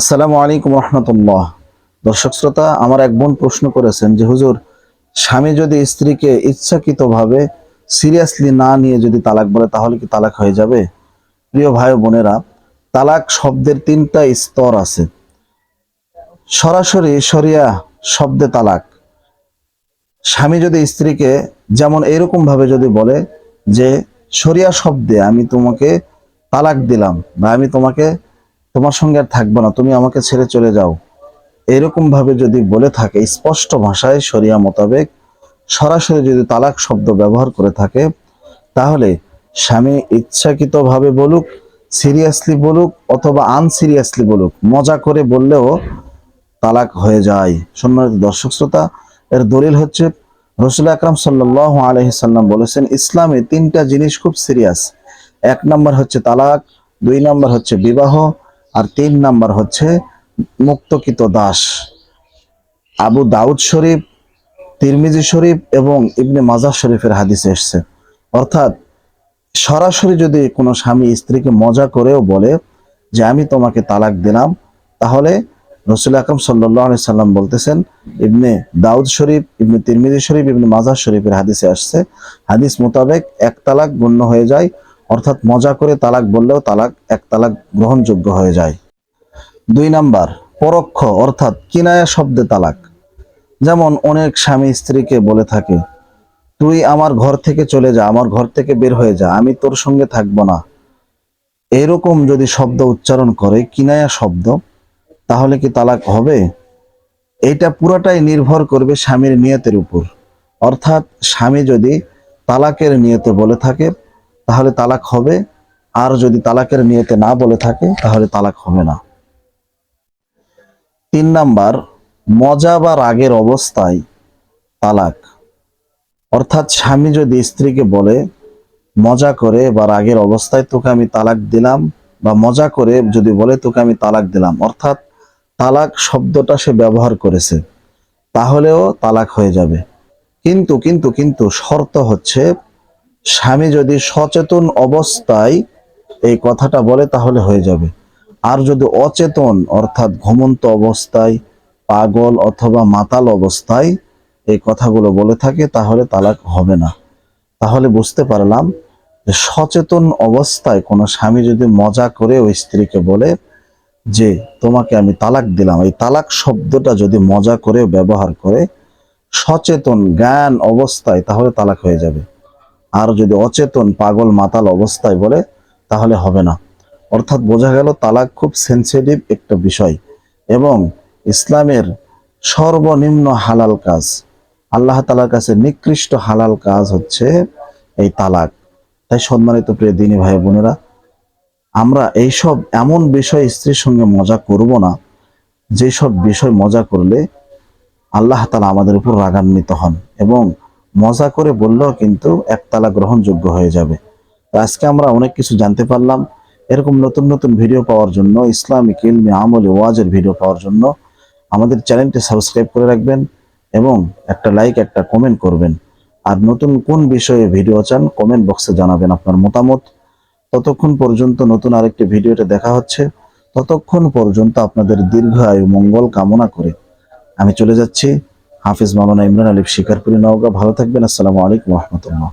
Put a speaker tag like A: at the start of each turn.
A: আসসালামু আলাইকুম রহমতুল্লাহ। দর্শক শ্রোতা, আমার এক বোন প্রশ্ন করেছেন যে, হুজুর, স্বামী যদি স্ত্রীকে ইচ্ছাকৃতভাবে সিরিয়াসলি না নিয়ে যদি তালাক বলে, তাহলে কি তালাক হয়ে যাবে? প্রিয় ভাই বোনেরা, তালাক শব্দের তিনটা স্তর আছে। সরাসরি শরিয়া শব্দে তালাক। স্বামী যদি স্ত্রীকে যেমন এরকম ভাবে যদি বলে যে, শরিয়া শব্দে আমি তোমাকে তালাক দিলাম বা আমি তোমাকে তোমার সঙ্গে আর থাকব না, তুমি আমাকে ছেড়ে চলে যাও। এরকম ভাবে যদি বলে থাকে, স্পষ্ট ভাষায়, শরিয়া মোতাবেক, সরাসরি যদি তালাক শব্দ ব্যবহার করে থাকে, তাহলে স্বামী ইচ্ছাকৃতভাবে বলুক, সিরিয়াসলি বলুক, অথবা আনসিরিয়াসলি বলুক, মজা করে বললেও তালাক হয়ে যায়। সম্মানিত দর্শক শ্রোতা, এর দলিল হচ্ছে, রসুল আকরাম সাল্লাহ আলহিসাল্লাম বলেছেন, ইসলামে তিনটা জিনিস খুব সিরিয়াস। এক নম্বর হচ্ছে তালাক, দুই নম্বর হচ্ছে বিবাহ আর তিন নাম্বার হচ্ছে মুক্তকিত দাস। আবু দাউদ শরীফ, তিরমিজি শরীফ এবং ইবনে মাজার শরীফের হাদিসে এসছে। অর্থাৎ সরাসরি যদি কোনো স্বামী স্ত্রীকে মজা করেও বলে যে আমি তোমাকে তালাক দিলাম, তাহলে রসুল আকরম সাল্লাহ সাল্লাম বলতেছেন, ইবনে দাউদ শরীফ, ইবনে তিরমিজি শরীফ, ইবনে মাজার শরীফের হাদিসে আসছে। হাদিস মোতাবেক এক তালাক গণ্য হয়ে যায়। অর্থাৎ মজা করে তালাক বললেও তালাক, এক তালাক গ্রহণযোগ্য হয়ে যায়। দুই নাম্বার, পরোক্ষ অর্থাৎ কিনায়া শব্দে তালাক। যেমন অনেক স্বামী স্ত্রীকে বলে থাকে, তুই আমার ঘর থেকে চলে যা, আমার ঘর থেকে বের হয়ে যা, আমি তোর সঙ্গে থাকব না। এরকম যদি শব্দ উচ্চারণ করে, কিনায়া শব্দ, তাহলে কি তালাক হবে? এটা পুরাটাই নির্ভর করবে স্বামীর নিয়তের উপর। অর্থাৎ স্বামী যদি তালাকের নিয়তে বলে থাকে তাহলে তালাক হবে। আর যদি তালাকের নিয়তে না বলে থাকে, তাহলে তালাক হবে না। তিন নাম্বার, মজা বা রাগের অবস্থায় তালাক। অর্থাৎ স্বামী যদি স্ত্রীকে বলে, মজা করে বা রাগের অবস্থায় তোকে আমি তালাক দিলাম বা মজা করে যদি বলে তোকে আমি তালাক দিলাম। অর্থাৎ তালাক শব্দটা সে ব্যবহার করেছে, তাহলেও তালাক হয়ে যাবে। কিন্তু কিন্তু কিন্তু শর্ত হচ্ছে স্বামী যদি সচেতন অবস্থায় এই কথাটা বলে, তাহলে হয়ে যাবে। আর যদি অচেতন, অর্থাৎ ঘুমন্ত অবস্থায়, পাগল অথবা মাতাল অবস্থায় এই কথাগুলো বলে থাকে, তাহলে তালাক হবে না। তাহলে বুঝতে পারলাম যে সচেতন অবস্থায় কোনো স্বামী যদি মজা করে ওই স্ত্রীকে বলে যে, তোমাকে আমি তালাক দিলাম। এই তালাক শব্দটা যদি মজা করে, ব্যবহার করে, সচেতন, জ্ঞান অবস্থায়, তাহলে তালাক হয়ে যাবে। আর যদি অচেতন পাগল মাতাল অবস্থায় বলে, তাহলে হবে না। অর্থাৎ বোঝা গেল, তালাক খুব সেন্সিটিভ একটা বিষয় এবং ইসলামের সর্বনিম্ন হালাল কাজ, আল্লাহ তালার কাছে নিকৃষ্ট হালাল কাজ হচ্ছে এই তালাক। তাই সম্মানিত প্রিয় দিনী ভাই বোনেরা, আমরা এইসব এমন বিষয় স্ত্রীর সঙ্গে মজা করব না, যেসব বিষয় মজা করলে আল্লাহ তালা আমাদের উপর রাগান্বিত হন এবং মজা করে বললেও কিন্তু একতলা গ্রহণযোগ্য হয়ে যাবে। তো আজকে আমরা অনেক কিছু জানতে পারলাম। এরকম নতুন নতুন ভিডিও পাওয়ার জন্য, ইসলামিক ইলমি আমলে ওয়াজের ভিডিও পাওয়ার জন্য আমাদের চ্যানেলটি সাবস্ক্রাইব করে রাখবেন এবং একটা লাইক, একটা কমেন্ট করবেন। আর নতুন কোন বিষয়ে ভিডিও চান, কমেন্ট বক্সে জানাবেন আপনার মতামত। ততক্ষণ পর্যন্ত নতুন আরেকটি ভিডিওতে দেখা হচ্ছে। ততক্ষণ পর্যন্ত আপনাদের দীর্ঘ আয়ু মঙ্গল কামনা করে আমি চলে যাচ্ছি। হাফিজ মাওলানা ইমরান আলিফ শিকারপুরি নওগাঁ। ভালো থাকবেন। আসসালামু আলাইকুম রহমতুল্লাহ।